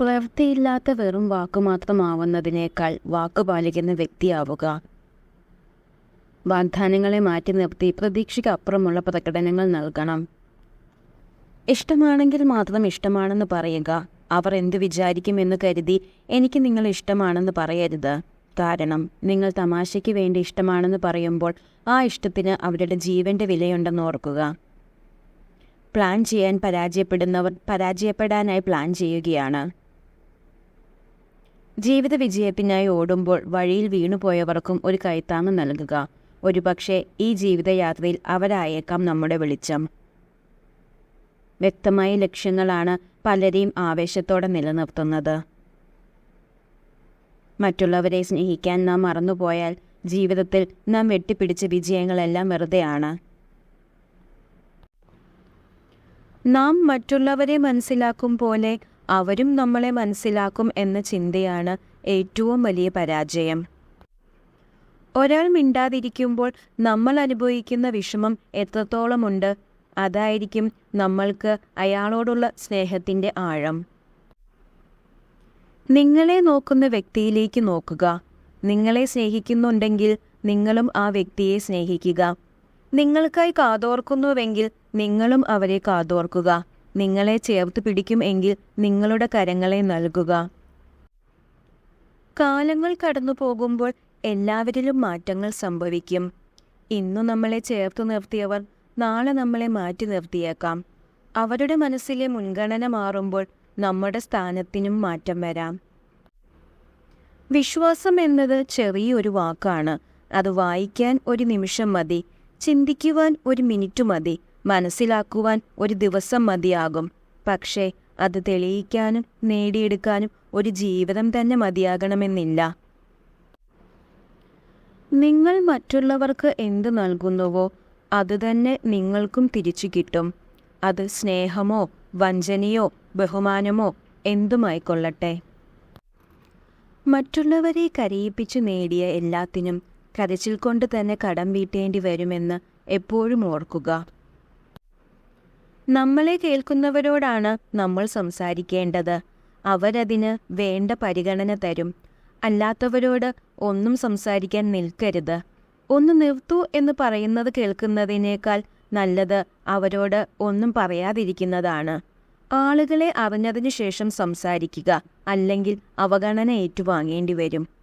പ്രവൃത്തിയില്ലാത്ത വെറും വാക്കുമാത്രമാവുന്നതിനേക്കാൾ വാക്കു പാലിക്കുന്ന വ്യക്തിയാവുക. വാഗ്ദാനങ്ങളെ മാറ്റി നിർത്തി പ്രതീക്ഷയ്ക്ക് അപ്പുറമുള്ള പ്രകടനങ്ങൾ നൽകണം. ഇഷ്ടമാണെങ്കിൽ മാത്രം ഇഷ്ടമാണെന്ന് പറയുക. അവർ എന്തു വിചാരിക്കുമെന്ന് കരുതി എനിക്ക് നിങ്ങൾ ഇഷ്ടമാണെന്ന് പറയരുത്. കാരണം നിങ്ങൾ തമാശയ്ക്ക് വേണ്ടി ഇഷ്ടമാണെന്ന് പറയുമ്പോൾ ആ ഇഷ്ടത്തിന് അവരുടെ ജീവന്റെ വിലയുണ്ടെന്ന് ഓർക്കുക. പ്ലാൻ ചെയ്യാൻ പരാജയപ്പെടുന്നവർ പരാജയപ്പെടാനായി പ്ലാൻ ചെയ്യുകയാണ്. ജീവിത വിജയത്തിനായി ഓടുമ്പോൾ വഴിയിൽ വീണുപോയവർക്കും ഒരു കൈത്താങ്ങ് നൽകുക. ഒരുപക്ഷെ ഈ ജീവിതയാത്രയിൽ അവരായേക്കാം നമ്മുടെ വെളിച്ചം. വ്യക്തമായ ലക്ഷ്യങ്ങളാണ് പലരെയും ആവേശത്തോടെ നിലനിർത്തുന്നത്. മറ്റുള്ളവരെ സ്നേഹിക്കാൻ നാം മറന്നുപോയാൽ ജീവിതത്തിൽ നാം വെട്ടിപ്പിടിച്ച വിജയങ്ങളെല്ലാം വെറുതെയാണ്. നാം മറ്റുള്ളവരെ മനസ്സിലാക്കും പോലെ അവരും നമ്മളെ മനസ്സിലാക്കും എന്ന ചിന്തയാണ് ഏറ്റവും വലിയ പരാജയം. ഒരാൾ മിണ്ടാതിരിക്കുമ്പോൾ നമ്മൾ അനുഭവിക്കുന്ന വിഷമം എത്രത്തോളമുണ്ട്? അതായിരിക്കും നമ്മൾക്ക് അയാളോടുള്ള സ്നേഹത്തിന്റെ ആഴം. നിങ്ങളെ നോക്കുന്ന വ്യക്തിയിലേക്ക് നോക്കുക. നിങ്ങളെ സ്നേഹിക്കുന്നുണ്ടെങ്കിൽ നിങ്ങളും ആ വ്യക്തിയെ സ്നേഹിക്കുക. നിങ്ങൾക്കായി കാതോർക്കുന്നുവെങ്കിൽ നിങ്ങളും അവരെ കാതോർക്കുക. നിങ്ങളെ ചേർത്ത് പിടിക്കും എങ്കിൽ നിങ്ങളുടെ കരങ്ങളെ നൽകുക. കാലങ്ങൾ കടന്നു പോകുമ്പോൾ എല്ലാവരിലും മാറ്റങ്ങൾ സംഭവിക്കും. ഇന്നു നമ്മളെ ചേർത്ത് നിർത്തിയവർ നാളെ നമ്മളെ മാറ്റി നിർത്തിയേക്കാം. അവരുടെ മനസ്സിലെ മുൻഗണന മാറുമ്പോൾ നമ്മുടെ സ്ഥാനത്തിനും മാറ്റം വരാം. വിശ്വാസം എന്നത് ചെറിയൊരു വാക്കാണ്. അത് വായിക്കാൻ ഒരു നിമിഷം മതി. ചിന്തിക്കുവാൻ ഒരു മിനിറ്റ് മതി. മനസ്സിലാക്കുവാൻ ഒരു ദിവസം മതിയാകും. പക്ഷേ അത് തെളിയിക്കാനും നേടിയെടുക്കാനും ഒരു ജീവിതം തന്നെ മതിയാകണമെന്നില്ല. നിങ്ങൾ മറ്റുള്ളവർക്ക് എന്ത് നൽകുന്നുവോ അതുതന്നെ നിങ്ങൾക്കും തിരിച്ചു കിട്ടും. അത് സ്നേഹമോ വഞ്ചനയോ ബഹുമാനമോ എന്തുമായിക്കൊള്ളട്ടെ? മറ്റുള്ളവരെ കരയിപ്പിച്ചു നേടിയ എല്ലാത്തിനും കരച്ചിൽ കൊണ്ട് തന്നെ കടം വീട്ടേണ്ടി വരുമെന്ന് എപ്പോഴും ഓർക്കുക. നമ്മളെ കേൾക്കുന്നവരോടാണ് നമ്മൾ സംസാരിക്കേണ്ടത്. അവരതിന് വേണ്ട പരിഗണന തരും. അല്ലാത്തവരോട് ഒന്നും സംസാരിക്കാൻ നിൽക്കരുത്. ഒന്ന് നിർത്തൂ എന്ന് പറയുന്നത് കേൾക്കുന്നതിനേക്കാൾ നല്ലത് അവരോട് ഒന്നും പറയാതിരിക്കുന്നതാണ്. ആളുകളെ അറിഞ്ഞതിനു ശേഷം സംസാരിക്കുക അല്ലെങ്കിൽ അവഗണന ഏറ്റുവാങ്ങേണ്ടി വരും.